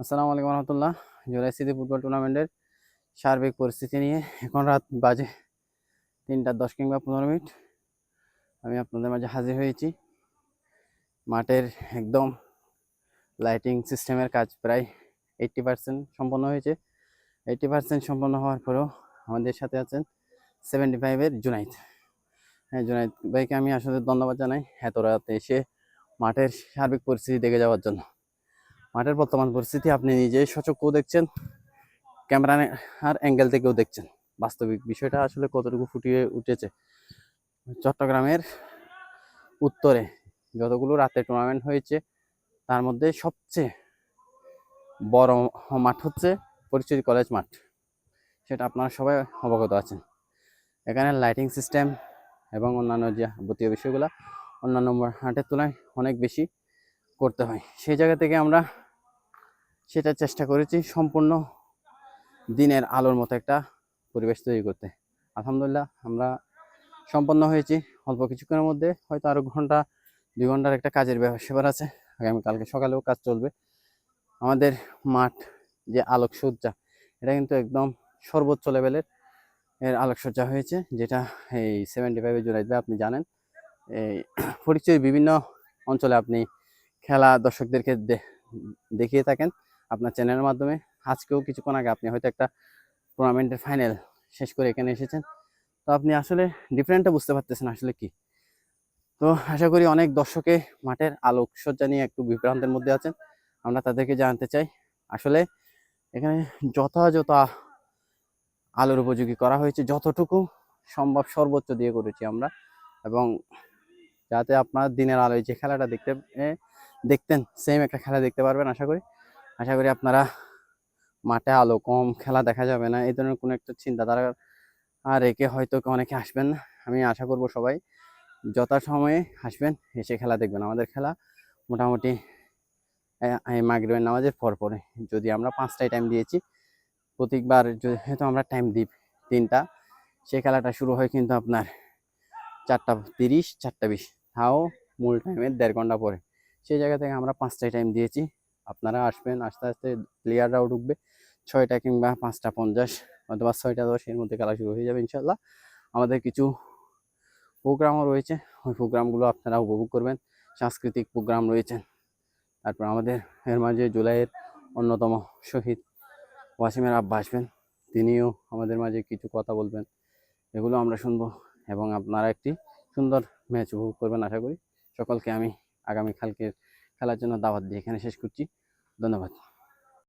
আসসালামু আলাইকুম রহমতুল্লাহ। July city football টুর্নামেন্টের সার্বিক পরিস্থিতি নিয়ে এখন রাত বাজে তিনটা দশ কিংবা পনেরো মিনিট। আমি আপনাদের মাঝে হাজির হয়েছি। মাঠের একদম লাইটিং সিস্টেমের কাজ প্রায় এইট্টি পার্সেন্ট সম্পন্ন হয়েছে। এইট্টি পার্সেন্ট সম্পন্ন হওয়ার পরেও আমাদের সাথে আছেন সেভেন্টি ফাইভের জুনাইদ। হ্যাঁ জুনাইদ ভাইকে আমি আসলে ধন্যবাদ জানাই এত রাতে এসে মাঠের সার্বিক পরিস্থিতি দেখে যাওয়ার জন্য। মাঠের বর্তমান পরিস্থিতি, আপনি নিজেই সচক্ষেও দেখছেন, ক্যামেরা আর অ্যাঙ্গেল থেকেও দেখছেন। বাস্তবিক বিষয়টা আসলে কতটুকু ফুটিয়ে উঠেছে। চট্টগ্রামের উত্তরে যতগুলো রাতে টুর্নামেন্ট হয়েছে, তার মধ্যে সবচেয়ে বড় মাঠ হচ্ছে পরিচিত কলেজ মাঠ। সেটা আপনারা সবাই অবগত আছেন। এখানে লাইটিং সিস্টেম এবং অন্যান্য যে যাবতীয় বিষয়গুলো অন্যান্য হাটের তুলনায় অনেক বেশি করতে হয়। সেই জায়গা থেকে আমরা সেটা চেষ্টা করেছি সম্পূর্ণ দিনের আলোর মতো একটা পরিবেশ তৈরি করতে। আলহামদুলিল্লাহ আমরা সম্পন্ন হয়েছি অল্প কিছুক্ষণের মধ্যে, হয়তো আরও ঘণ্টা, দুই ঘণ্টার একটা কাজের ব্যাপার আছে। আগামীকালকে সকালেও কাজ চলবে। আমাদের মাঠ যে আলোকসজ্জা, এটা কিন্তু একদম সর্বোচ্চ লেভেলের এর আলোকসজ্জা হয়েছে, যেটা এই সেভেন্টি ফাইভে জুলাইতে আপনি জানেন। এই পরিচয় বিভিন্ন অঞ্চলে আপনি খেলা দর্শকদেরকে দেখিয়ে থাকেন। আপনার চ্যানেলের মাধ্যমে। আজকেও কিছুক্ষণ আগে আপনি হয়তো একটা টুর্নামেন্টের ফাইনাল শেষ করে এখানে এসেছেন। তো আপনি আসলে ডিফারেন্টটা বুঝতে পারতেছেন আসলে কি। তো আশা করি অনেক দর্শকে মাঠের আলোকসজ্জা নিয়ে একটু বিভ্রান্তের মধ্যে আছেন। আমরা তাদেরকে জানতে চাই, আসলে এখানে যথাযথ আলোর উপযোগী করা হয়েছে, যতটুকু সম্ভব সর্বোচ্চ দিয়ে করেছি আমরা। এবং যাতে আপনার দিনের আলোয় যে খেলাটা দেখতে দেখতেন সেম একটা খেলা দেখতে পারবেন, আশা করি। আশা করি আপনারা মাঠে আলো কম খেলা দেখা যাবে না। এই ধরনের কোনো একটা চিন্তাধারা আর রেখে হয়তো অনেকে আসবেন? আমি আশা করব সবাই যথাসময়ে আসবেন, এসে খেলা দেখবেন। আমাদের খেলা মোটামুটি মাগরিবের নামাজের পর পরে যদি আমরা পাঁচটায় টাইম দিয়েছি প্রত্যেকবার যেহেতু আমরা টাইম দিই তিনটা, সেই খেলাটা শুরু হয় কিন্তু আপনার চারটা তিরিশ, চারটা বিশ। তাও মূল টাইমের দেড় ঘণ্টা পরে। সেই জায়গা থেকে আমরা পাঁচটায় টাইম দিয়েছি। আপনারা আসবেন, আস্তে আস্তে প্লেয়াররাও ঢুকবে। ছয়টা কিংবা পাঁচটা পঞ্চাশ, অথবা ছয়টা দশ, এর মধ্যে খেলা শুরু হয়ে যাবে ইনশাল্লাহ আমাদের কিছু প্রোগ্রামও রয়েছে, ওই প্রোগ্রামগুলো আপনারা উপভোগ করবেন। সাংস্কৃতিক প্রোগ্রাম রয়েছে। তারপর আমাদের এর মাঝে জুলাইয়ের অন্যতম শহীদ ওয়াসিমের আব্বা আসবেন। তিনিও আমাদের মাঝে কিছু কথা বলবেন। এগুলো আমরা শুনব এবং আপনারা একটি সুন্দর ম্যাচ উপভোগ করবেন, আশা করি। সকলকে আমি আগামী কালকের খেলার জন্য দাওয়াত দিয়ে এখানে শেষ করছি। ধন্যবাদ।